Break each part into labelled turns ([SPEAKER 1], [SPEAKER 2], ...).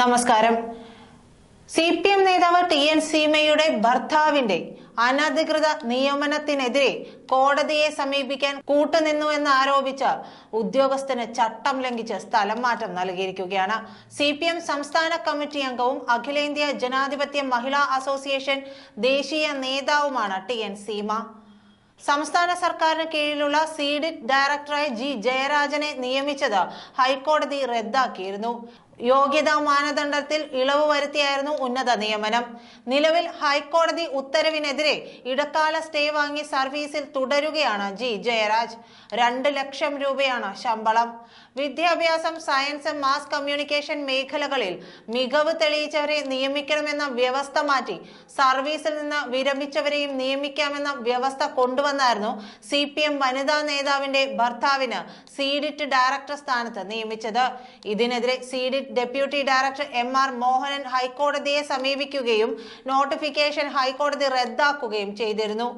[SPEAKER 1] നമസ്കാരം. C P M നേതാവ് T N സീമയുടെ ഭർത്താവിന്റെ അനധികൃത നിയമനത്തിനെതിരെ കോടതിയെ സമീപിക്കാൻ കൂട്ടുനിന്നു എന്ന് ആരോപിച്ച ഉദ്യോഗസ്ഥന് ചട്ടം ലംഘിച്ച് സ്ഥലം മാറ്റം നൽകിയിരിക്കുകയാണ്. സി പി എം സംസ്ഥാന കമ്മിറ്റി അംഗവും അഖിലേന്ത്യാ ജനാധിപത്യ മഹിളാ അസോസിയേഷൻ ദേശീയ നേതാവുമാണ് ടി എൻ സീമ. സംസ്ഥാന സർക്കാരിന് കീഴിലുള്ള സീഡിറ്റ് ഡയറക്ടറായി ജി ജയരാജനെ നിയമിച്ചത് ഹൈക്കോടതി റദ്ദാക്കിയിരുന്നു. യോഗ്യതാ മാനദണ്ഡത്തിൽ ഇളവ് വരുത്തിയായിരുന്നു ഉന്നത നിയമനം. നിലവിൽ ഹൈക്കോടതി ഉത്തരവിനെതിരെ ഇടക്കാല സ്റ്റേ വാങ്ങി സർവീസിൽ തുടരുകയാണ് ജി ജയരാജ്. രണ്ട് ലക്ഷം രൂപയാണ് ശമ്പളം. വിദ്യാഭ്യാസം സയൻസ് മാസ് കമ്മ്യൂണിക്കേഷൻ മേഖലകളിൽ മികവ് തെളിയിച്ചവരെ നിയമിക്കണമെന്ന വ്യവസ്ഥ മാറ്റി സർവീസിൽ നിന്ന് വിരമിച്ചവരെയും നിയമിക്കാമെന്ന വ്യവസ്ഥ കൊണ്ടുവന്നായിരുന്നു സി പി എം വനിതാ നേതാവിന്റെ ഭർത്താവിന് സീഡിറ്റ് ഡയറക്ടർ സ്ഥാനത്ത് നിയമിച്ചത്. ഇതിനെതിരെ C DIT deputy director M R Mohanan ഹൈക്കോടതിയെ സമീപിക്കുകയും നോട്ടിഫിക്കേഷൻ ഹൈക്കോടതി റദ്ദാക്കുകയും ചെയ്തിരുന്നു.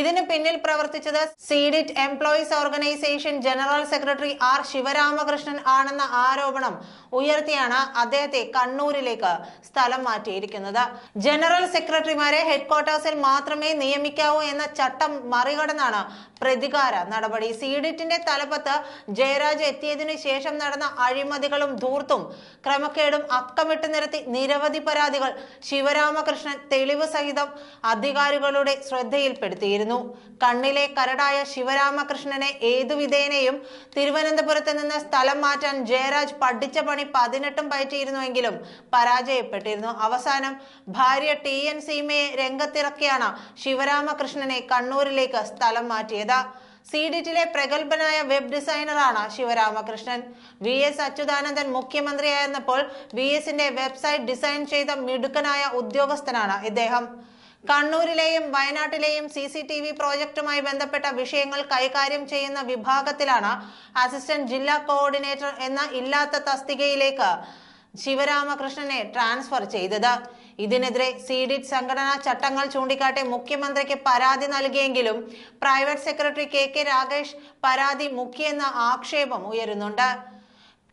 [SPEAKER 1] ഇതിന് പിന്നിൽ പ്രവർത്തിച്ചത് C DIT employees organisation general secretary R Sivaramakrishnan ആണെന്ന ആരോപണം ഉയർത്തിയാണ് അദ്ദേഹത്തെ കണ്ണൂരിലേക്ക് സ്ഥലം മാറ്റിയിരിക്കുന്നത്. ജനറൽ സെക്രട്ടറിമാരെ ഹെഡ്ക്വാർട്ടേഴ്സിൽ മാത്രമേ നിയമിക്കാവൂ എന്ന ചട്ടം മറികടന്നാണ് പ്രതികാര നടപടി. സീഡിറ്റിന്റെ തലപ്പത്ത് ജയരാജ് എത്തിയതിനു ശേഷം നടന്ന അഴിമതികളും ധൂർത്തും ക്രമക്കേടും അക്കമിട്ട് നിരത്തി നിരവധി പരാതികൾ ശിവരാമകൃഷ്ണൻ തെളിവ് സഹിതം അധികാരികളുടെ ശ്രദ്ധയിൽപ്പെടുത്തിയിരുന്നു. കണ്ണിലെ കരടായ ശിവരാമകൃഷ്ണനെ ഏതു വിധേനയും തിരുവനന്തപുരത്ത് നിന്ന് സ്ഥലം മാറ്റാൻ ജയരാജ് പഠിച്ച പണി പതിനെട്ടും പയറ്റിയിരുന്നുവെങ്കിലും പരാജയപ്പെട്ടിരുന്നു. അവസാനം ഭാര്യ ടി എൻ സീമയെ രംഗത്തിറക്കിയാണ് ശിവരാമകൃഷ്ണനെ കണ്ണൂരിലേക്ക് സ്ഥലം മാറ്റിയത്. സീഡിറ്റിലെ പ്രഗത്ഭനായ വെബ് ഡിസൈനറാണ് ശിവരാമകൃഷ്ണൻ. വി എസ് അച്യുതാനന്ദൻ മുഖ്യമന്ത്രിയായിരുന്നപ്പോൾ വി എസിന്റെ വെബ്സൈറ്റ് ഡിസൈൻ ചെയ്ത മിടുക്കനായ ഉദ്യോഗസ്ഥനാണ് ഇദ്ദേഹം. കണ്ണൂരിലെയും വയനാട്ടിലെയും സി സി ടി വി പ്രോജക്റ്റുമായി ബന്ധപ്പെട്ട വിഷയങ്ങൾ കൈകാര്യം ചെയ്യുന്ന വിഭാഗത്തിലാണ് അസിസ്റ്റന്റ് ജില്ലാ കോർഡിനേറ്റർ എന്ന ഇല്ലാത്ത തസ്തികയിലേക്ക് ശിവരാമകൃഷ്ണനെ ട്രാൻസ്ഫർ ചെയ്തത്. ഇതിനെതിരെ സീഡിറ്റ് സംഘടനാ ചട്ടങ്ങൾ ചൂണ്ടിക്കാട്ടി മുഖ്യമന്ത്രിക്ക് പരാതി നൽകിയെങ്കിലും private secretary K K Ragesh പരാതി മുഖ്യെന്ന ആക്ഷേപം ഉയരുന്നുണ്ട്.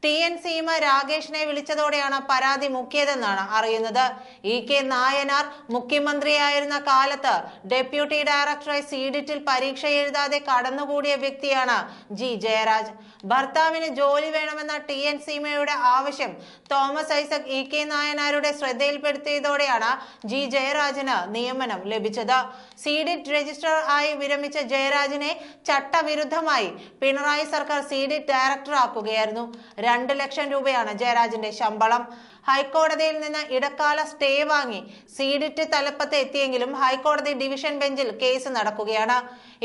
[SPEAKER 1] ടി എൻ സീമ രാകേഷിനെ വിളിച്ചതോടെയാണ് പരാതി മുക്കിയതെന്നാണ് അറിയുന്നത്. ഇ കെ നായനാർ മുഖ്യമന്ത്രിയായിരുന്ന കാലത്ത് ഡെപ്യൂട്ടി ഡയറക്ടറായി സീഡിറ്റിൽ പരീക്ഷ എഴുതാതെ കടന്നുകൂടിയ വ്യക്തിയാണ് ജി ജയരാജ്. ഭർത്താവിന് ജോലി വേണമെന്ന ടി എൻ സീമയുടെ ആവശ്യം തോമസ് ഐസക് ഇ കെ നായനാരുടെ ശ്രദ്ധയിൽപ്പെടുത്തിയതോടെയാണ് ജി ജയരാജിന് നിയമനം ലഭിച്ചത്. സീഡിറ്റ് രജിസ്ട്രാർ ആയി വിരമിച്ച ജയരാജിനെ ചട്ടവിരുദ്ധമായി പിണറായി സർക്കാർ സീഡിറ്റ് ഡയറക്ടറാക്കുകയായിരുന്നു. രണ്ട് ലക്ഷം രൂപയാണ് ജയരാജിന്റെ ശമ്പളം. ഹൈക്കോടതിയിൽ നിന്ന് ഇടക്കാല സ്റ്റേ വാങ്ങി സീഡിറ്റ് തലപ്പത്ത് എത്തിയെങ്കിലും ഹൈക്കോടതി ഡിവിഷൻ ബെഞ്ചിൽ കേസ് നടക്കുകയാണ്.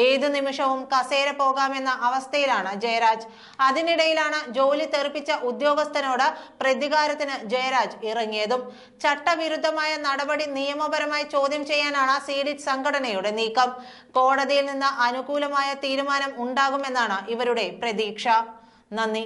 [SPEAKER 1] ഏതു നിമിഷവും കസേര പോകാമെന്ന അവസ്ഥയിലാണ് ജയരാജ്. അതിനിടയിലാണ് ജോലി തെറിപ്പിച്ച ഉദ്യോഗസ്ഥനോട് പ്രതികാരത്തിന് ജയരാജ് ഇറങ്ങിയതും. ചട്ടവിരുദ്ധമായ നടപടി നിയമപരമായി ചോദ്യം ചെയ്യാനാണ് സീഡിറ്റ് സംഘടനയുടെ നീക്കം. കോടതിയിൽ നിന്ന് അനുകൂലമായ തീരുമാനം ഉണ്ടാകുമെന്നാണ് ഇവരുടെ പ്രതീക്ഷ. നന്ദി.